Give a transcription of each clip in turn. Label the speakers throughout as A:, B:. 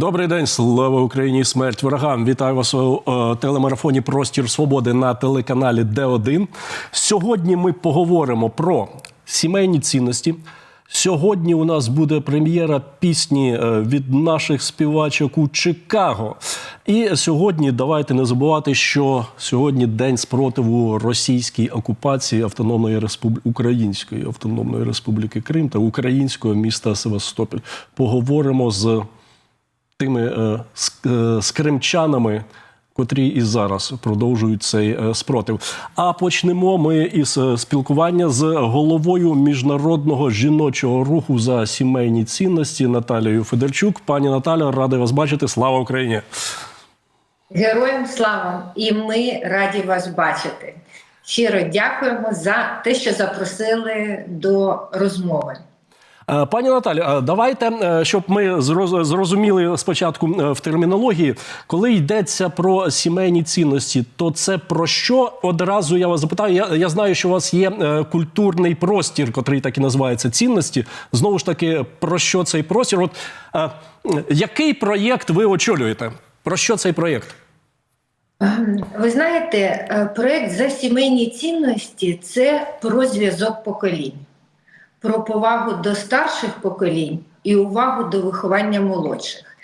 A: Добрий день, слава Україні! Смерть ворогам! Вітаю вас у е, телемарафоні Простір Свободи на телеканалі Д1. Сьогодні ми поговоримо про сімейні цінності. Сьогодні у нас буде прем'єра пісні е, від наших співачок у Чикаго. І сьогодні давайте не забувати, що сьогодні день спротиву російській окупації Автономної Республіки Української Автономної Республіки Крим та українського міста Севастополь. Поговоримо з тими е, е, з кримчанами, котрі і зараз продовжують цей е, спротив. А почнемо ми із спілкування з головою міжнародного жіночого руху за сімейні цінності Наталією Федорчук. Пані Наталя, радий вас бачити. Слава Україні!
B: Героям слава! І ми раді вас бачити. Щиро дякуємо за те, що запросили до розмови.
A: Е, Пані Наталі, е, давайте, е, щоб ми зрозуміли спочатку в термінології, коли йдеться про сімейні цінності, то це про що одразу я вас запитаю? Я, я знаю, що у вас є культурний простір, котрий так і називається цінності. Знову ж таки, про що цей простір? От який проєкт ви очолюєте? Про що цей проєкт?
B: Ви знаєте, проект за сімейні цінності це про зв'язок поколінь, про повагу до старших поколінь і увагу до виховання молодших.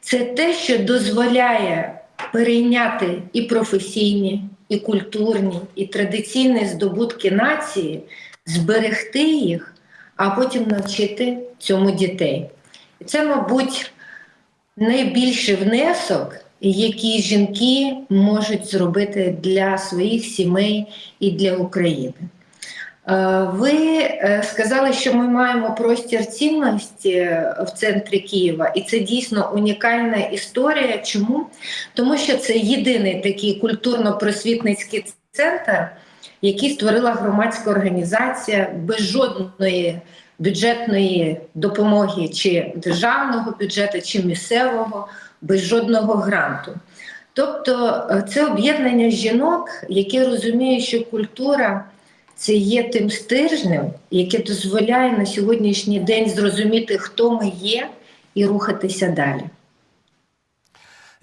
B: Це те, що дозволяє перейняти і професійні, і культурні, і традиційні здобутки нації, зберегти їх, а потім навчити цьому дітей. І це, мабуть, найбільший внесок, який жінки можуть зробити для своїх сімей і для України. Е, Ви е, сказали, що ми маємо простір цінності в центрі Києва, і це дійсно унікальна історія. Чому? Тому що це єдиний такий культурно-просвітницький центр, який створила громадська організація без жодної бюджетної допомоги, чи державного бюджету, чи місцевого, без жодного гранту. Тобто е, це об'єднання жінок, які розуміють, що культура це є тим стержнем, яке дозволяє на сьогоднішній день зрозуміти, хто ми є, і рухатися далі.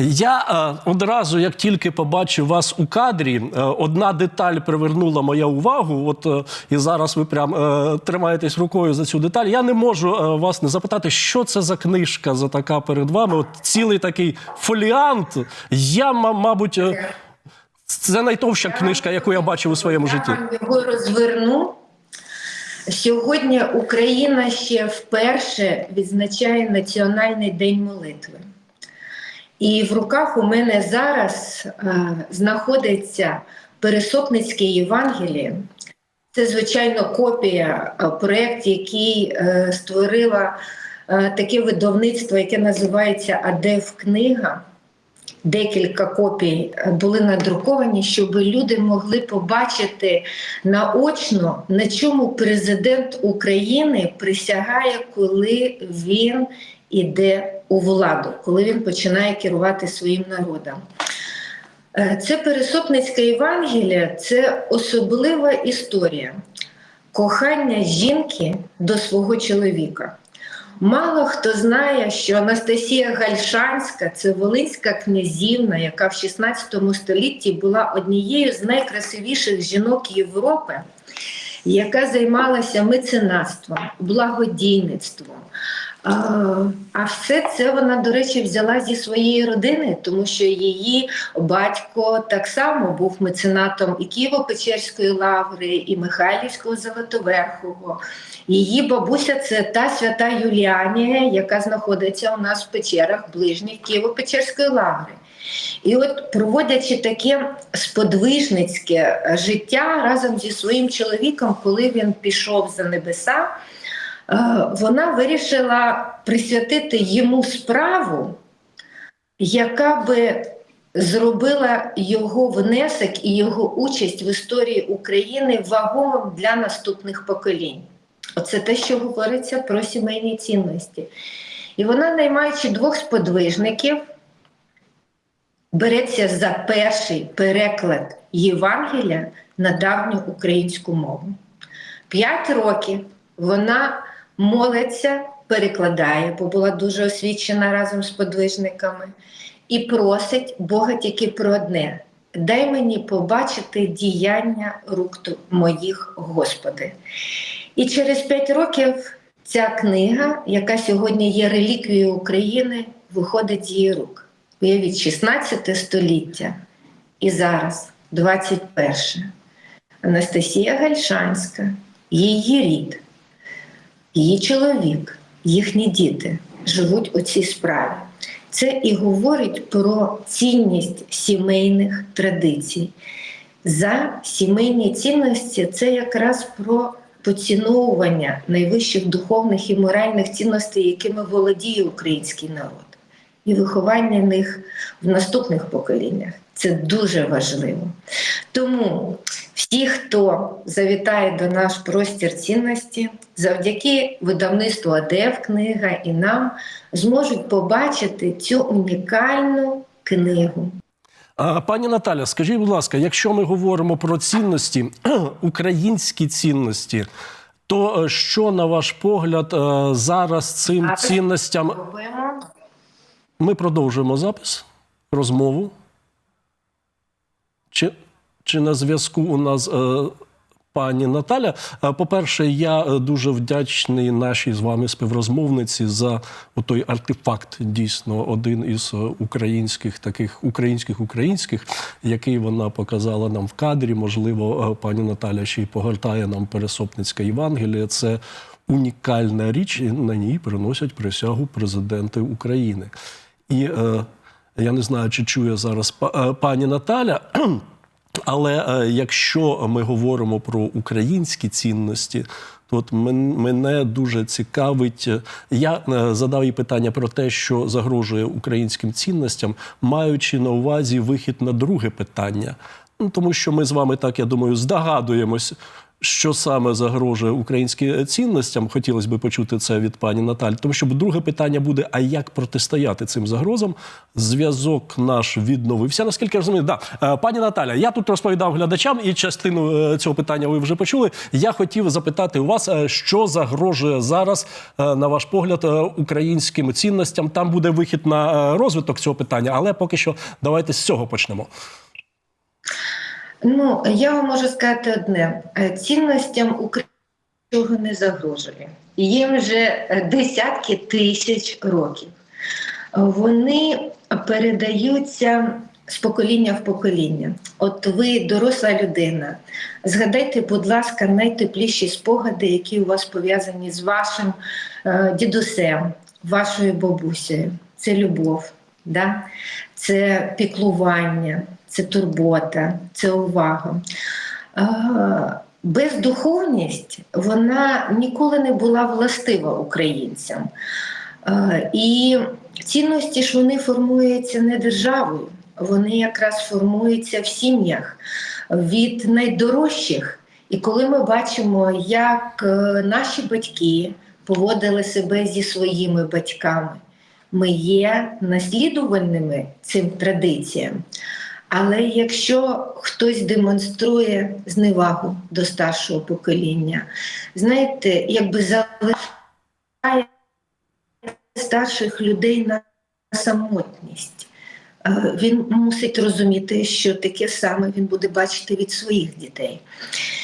A: Я е, одразу, як тільки побачив вас у кадрі, е, одна деталь привернула моя увагу. От е, і зараз ви прям е, тримаєтесь рукою за цю деталь. Я не можу е, вас не запитати, що це за книжка за така перед вами. От цілий такий фоліант. Я, ма- мабуть, е, це найтовща книжка, яку я бачив у своєму житті.
B: Я його розверну. Сьогодні Україна ще вперше відзначає Національний день молитви. І в руках у мене зараз е, знаходиться Пересопницьке Євангеліє. Це, звичайно, копія, е, проєкт, який е, створила е, таке видавництво, яке називається Адев Книга. Декілька копій е, були надруковані, щоб люди могли побачити наочно, на чому президент України присягає, коли він іде у владу, коли він починає керувати своїм народом. Е, Це Пересопницька Євангелія це особлива історія кохання жінки до свого чоловіка. Мало хто знає, що Анастасія Гальшанська це волинська князівна, яка в 16 столітті була однією з найкрасивіших жінок Європи, яка займалася меценатством, благодійництвом. А, все це вона, до речі, взяла зі своєї родини, тому що її батько так само був меценатом і Києво-Печерської лаври, і Михайлівського Золотоверхого. Її бабуся це та свята Юліанія, яка знаходиться у нас в печерах ближніх Києво-Печерської лаври. І от проводячи таке сподвижницьке е, життя разом зі своїм чоловіком, коли він пішов за небеса, е, вона вирішила присвятити йому справу, яка би зробила його внесок і його участь в історії України вагомим для наступних поколінь. Оце те, що говориться про сімейні цінності. І вона, наймаючи двох сподвижників, береться за перший переклад Євангелія на давню українську мову. П'ять років вона молиться перекладає, бо була дуже освічена разом з подвижниками, і просить Бога тільки про одне: дай мені побачити діяння рук моїх, Господи. І через п'ять років ця книга, яка сьогодні є реліквією України, виходить з її рук. Уявіть, 16 століття і зараз, 21. Анастасія Гальшанська, її рід, її чоловік, їхні діти живуть у цій справі. Це і говорить про цінність сімейних традицій. За сімейні цінності це якраз про поціновування найвищих духовних і моральних цінностей, якими володіє український народ, і виховання них в наступних поколіннях. Це дуже важливо. Тому всі, хто завітає до наш простір цінності, завдяки видавництву АДЕВ книга і нам зможуть побачити цю унікальну книгу.
A: Пані Наталя, скажіть, будь ласка, якщо ми говоримо про цінності, українські цінності, то е, що, на ваш погляд, е, зараз цим цінностям. Ми продовжуємо запис, розмову? Чи, чи на зв'язку у нас е, пані Наталя? Е, По-перше, я е, дуже вдячний нашій з вами співрозмовниці за той артефакт, дійсно, один із е, українських таких українських українських, який вона показала нам в кадрі. Можливо, пані Наталя ще й погортає нам Пересопницьке Євангеліє. Це унікальна річ, і на ній приносять присягу президенти України. І е, я не знаю, чи чує зараз е, пані Наталя. Але е, якщо ми говоримо про українські цінності, то от мене дуже цікавить. е, Я задав їй питання про те, що загрожує українським цінностям, маючи на увазі вихід на друге питання. Ну, тому що ми з вами так, я думаю, здогадуємось, що саме загрожує українським цінностям. Хотілося б почути це від пані Наталі. Тому що друге питання буде: а як протистояти цим загрозам? Зв'язок наш відновився. Наскільки я розумію, да. Е, пані Наталя, я тут розповідав глядачам, і частину е, цього питання ви вже почули. Я хотів запитати у вас, е, що загрожує зараз, на ваш погляд, українським цінностям. Там буде вихід на розвиток цього питання, але поки що давайте з цього почнемо.
B: Ну, я вам можу сказати одне: Е, цінностям України нічого не загрожує. Їм вже е, десятки тисяч років. Вони передаються з покоління в покоління. От ви доросла людина. Згадайте, будь ласка, найтепліші спогади, які у вас пов'язані з вашим е, дідусем, вашою бабусею. Це любов, да? це піклування, це турбота, це увага. Е, Бездуховність вона ніколи не була властива українцям. Е, І цінності ж вони формуються не державою, вони якраз формуються в сім'ях від найдорожчих. І коли ми бачимо, як е, наші батьки поводили себе зі своїми батьками, ми є наслідувальними цим традиціям. Але якщо хтось демонструє зневагу до старшого покоління, знаєте, якби залишає старших людей на самотність. Е, Він мусить розуміти, що таке саме він буде бачити від своїх дітей.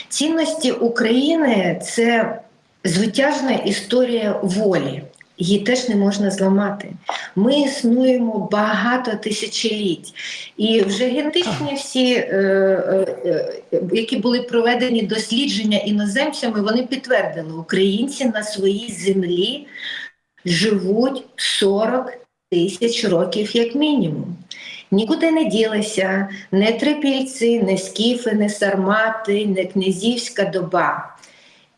B: Цінності України це звитяжна історія волі. Її теж не можна зламати. Ми існуємо багато тисячоліть, і вже генетичні всі, е, е, е, які були проведені дослідження іноземцями, вони підтвердили, українці на своїй землі живуть 40 тисяч років як мінімум. Нікуди не ділися не трипільці, не скіфи, не сармати, не князівська доба.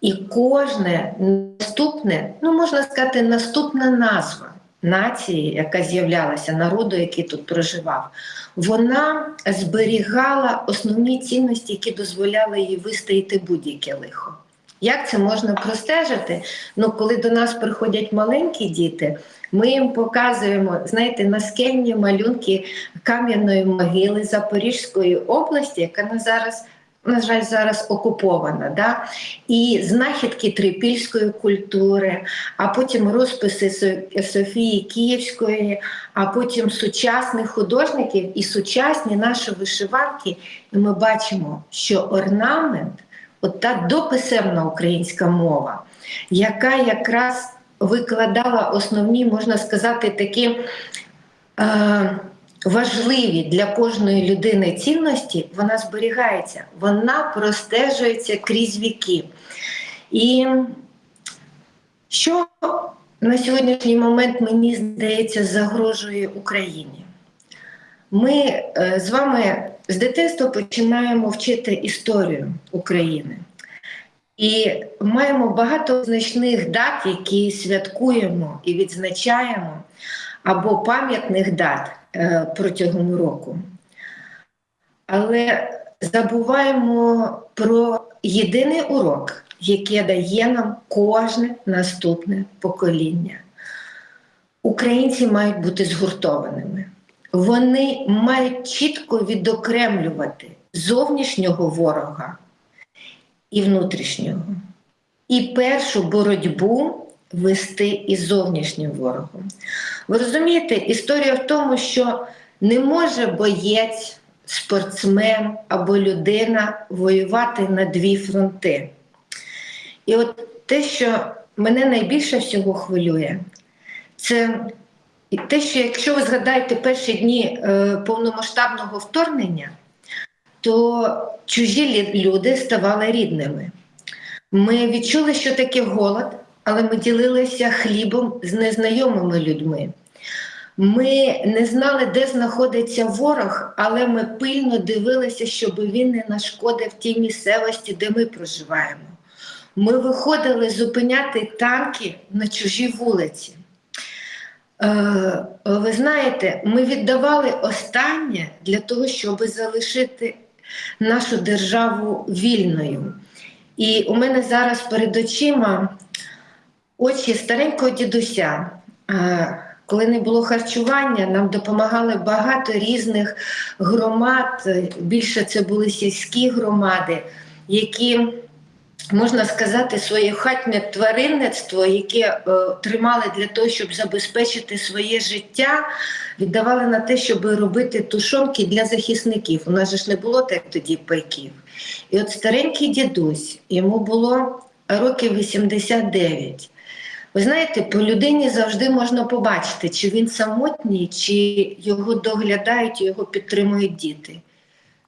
B: І кожне наступне, ну можна сказати, наступна назва нації, яка з'являлася, народу, який тут проживав, вона зберігала основні цінності, які дозволяли їй вистояти будь-яке лихо. Як це можна простежити? Ну, коли до нас приходять маленькі діти, ми їм показуємо, знаєте, наскельні малюнки кам'яної могили Запорізької області, яка на зараз на жаль, зараз окупована. Да? І знахідки трипільської культури, а потім розписи Софії Київської, а потім сучасних художників і сучасні наші вишиванки. І ми бачимо, що орнамент, от та дописемна українська мова, яка якраз викладала основні, можна сказати, такі. Е, важливі для кожної людини цінності, вона зберігається, вона простежується крізь віки. І що на сьогоднішній момент, мені здається, загрожує Україні? Ми е, з вами з дитинства починаємо вчити історію України. І маємо багато значних дат, які святкуємо і відзначаємо, або пам'ятних дат протягом року. Але забуваємо про єдиний урок, який дає нам кожне наступне покоління. Українці мають бути згуртованими. Вони мають чітко відокремлювати зовнішнього ворога і внутрішнього. І першу боротьбу вести із зовнішнім ворогом. Ви розумієте, історія в тому, що не може боєць, спортсмен або людина воювати на дві фронти. І от те, що мене найбільше всього хвилює, це те, що якщо ви згадаєте перші дні е, повномасштабного вторгнення, то чужі люди ставали рідними. Ми відчули, що таке голод, але ми ділилися хлібом з незнайомими людьми. Ми не знали, де знаходиться ворог, але ми пильно дивилися, щоб він не нашкодив тій місцевості, де ми проживаємо. Ми виходили зупиняти танки на чужій вулиці. Е, ви знаєте, ми віддавали останнє для того, щоб залишити нашу державу вільною. І у мене зараз перед очима очі старенького дідуся. Е, Коли не було харчування, нам допомагали багато різних громад. Більше це були сільські громади, які, можна сказати, своє хатнє тваринництво, яке е, тримали для того, щоб забезпечити своє життя, віддавали на те, щоб робити тушонки для захисників. У нас ж не було так тоді пайків. І от старенький дідусь, йому було років 89. Ви знаєте, по людині завжди можна побачити, чи він самотній, чи його доглядають, його підтримують діти.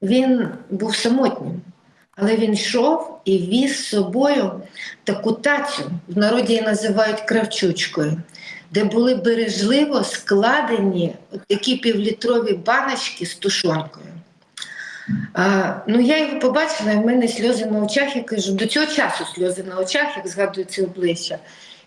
B: Він був самотнім, але він йшов і віз з собою таку тацю, в народі її називають кравчучкою, де були бережливо складені такі півлітрові баночки з тушонкою. А, ну, я його побачила, і в мене сльози на очах. Я кажу, до цього часу сльози на очах, як згадую обличчя.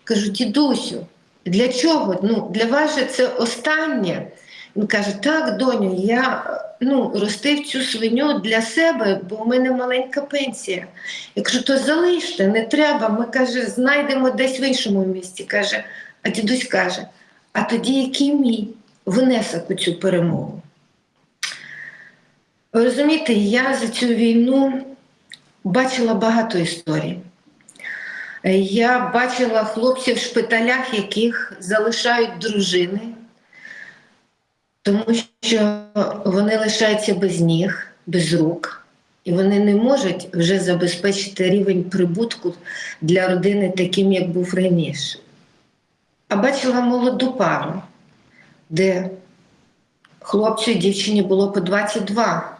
B: Кажу, дідусю, для чого? Ну, для вас же це останнє. Він каже: так, доню, я ну, ростив цю свиню для себе, бо в мене маленька пенсія. Я кажу, то залиште, не треба. Ми каже, знайдемо десь в іншому місці. Каже, а дідусь каже: а тоді який мій внесок у цю перемогу? Ви розумієте, я за цю війну бачила багато історій. Я бачила хлопців в шпиталях, яких залишають дружини, тому що вони лишаються без ніг, без рук, і вони не можуть вже забезпечити рівень прибутку для родини таким, як був раніше. А бачила молоду пару, де хлопцю і дівчині було по 22,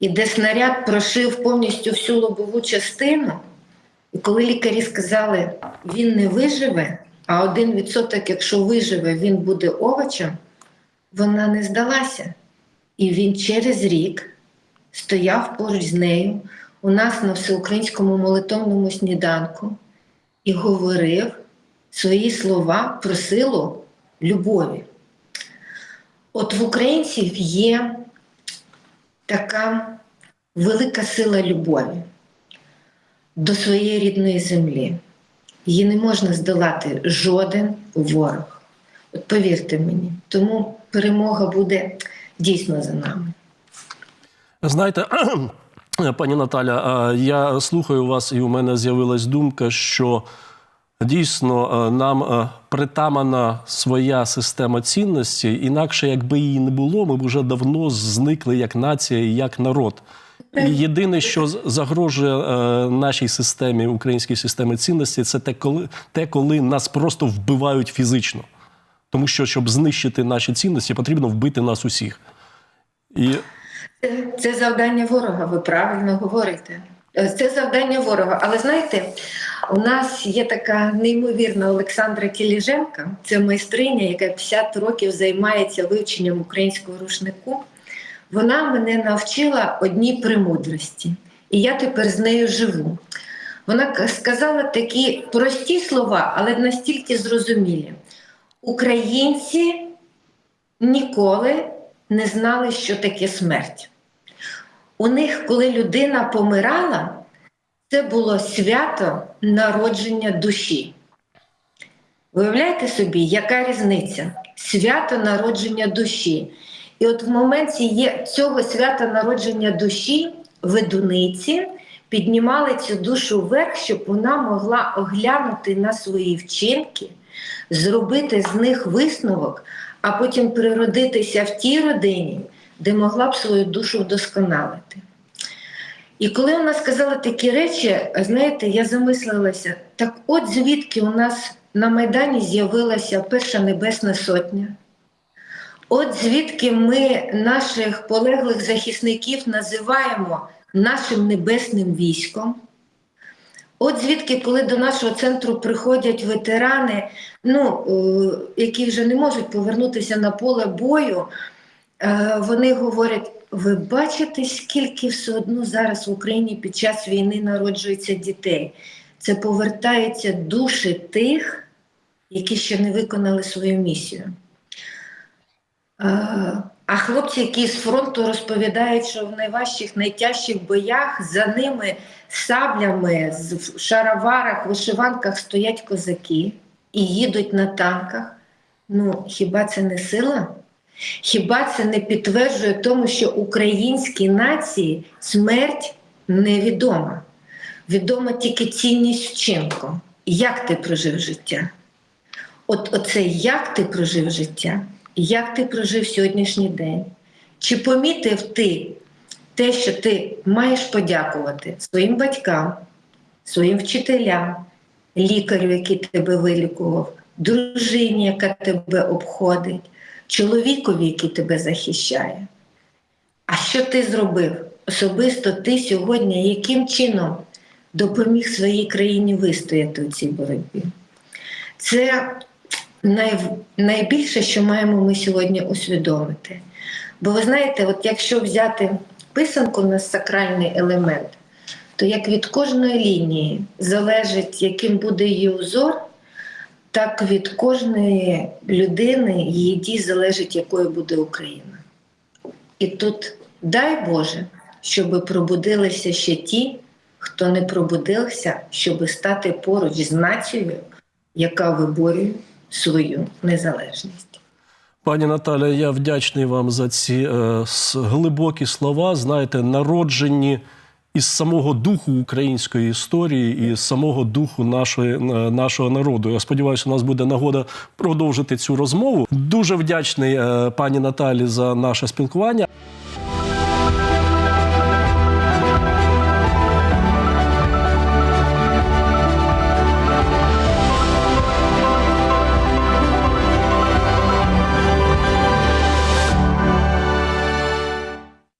B: і де снаряд прошив повністю всю лобову частину. І коли лікарі сказали, він не виживе, а один відсоток, якщо виживе, він буде овочем, вона не здалася. І він через рік стояв поруч з нею у нас на всеукраїнському молитовному сніданку і говорив свої слова про силу любові. От в українців є така велика сила любові до своєї рідної землі. Її не можна здолати жоден ворог. От повірте мені, тому перемога буде дійсно за нами.
A: Знаєте, Пані Наталя, я слухаю вас, і у мене з'явилась думка, що дійсно нам притамана своя система цінностей. Інакше, якби її не було, ми б вже давно зникли як нація і як народ. Єдине, що загрожує е, нашій системі, українській системі цінностей, це те, коли, те, коли нас просто вбивають фізично. Тому що, щоб знищити наші цінності, потрібно вбити нас усіх. І
B: Це, це завдання ворога, ви правильно говорите. Е, Це завдання ворога. Але знаєте, у нас є така неймовірна Олександра Тіліженка, це майстриня, яка 50 років займається вивченням українського рушнику. Вона мене навчила одній премудрості, і я тепер з нею живу. Вона сказала такі прості слова, але настільки зрозумілі. Українці ніколи не знали, що таке смерть. У них, коли людина помирала, це було свято народження душі. Виявляєте собі, яка різниця? Свято народження душі. І от в моменті є цього свята народження душі ведуниці піднімали цю душу вверх, щоб вона могла оглянути на свої вчинки, зробити з них висновок, а потім природитися в тій родині, де могла б свою душу вдосконалити. І коли вона сказала такі речі, знаєте, я замислилася, так от звідки у нас на Майдані з'явилася перша Небесна Сотня. От звідки ми наших полеглих захисників називаємо нашим небесним військом. От звідки, коли до нашого центру приходять ветерани, ну, е, які вже не можуть повернутися на поле бою, е, вони говорять: ви бачите, скільки все одно зараз в Україні під час війни народжується дітей. Це повертаються душі тих, які ще не виконали свою місію. Е, А хлопці, які з фронту розповідають, що в найважчих, найтяжчих боях за ними саблями в шароварах, вишиванках стоять козаки і їдуть на танках. Ну, хіба це не сила? Хіба це не підтверджує тому, що українській нації смерть невідома? Відома тільки цінність вчинку. Як ти прожив життя? От оце як ти прожив життя, як ти прожив сьогоднішній день? Чи помітив ти те, що ти маєш подякувати своїм батькам, своїм вчителям, лікарю, який тебе вилікував, дружині, яка тебе обходить, чоловікові, який тебе захищає? А що ти зробив? Особисто ти сьогодні яким чином допоміг своїй країні вистояти у цій боротьбі? Це най, найбільше, що маємо ми сьогодні усвідомити. Бо ви знаєте, от якщо взяти писанку на сакральний елемент, то як від кожної лінії залежить, яким буде її узор, так від кожної людини її дій залежить, якою буде Україна. І тут дай Боже, щоб пробудилися ще ті, хто не пробудився, щоб стати поруч з нацією, яка виборює свою незалежність.
A: Пані Наталя, я вдячний вам за ці е, глибокі слова, знаєте, народжені із самого духу української історії і самого духу нашої, е, нашого народу. Я сподіваюся, у нас буде нагода продовжити цю розмову. Дуже вдячний е, пані Наталі за наше спілкування.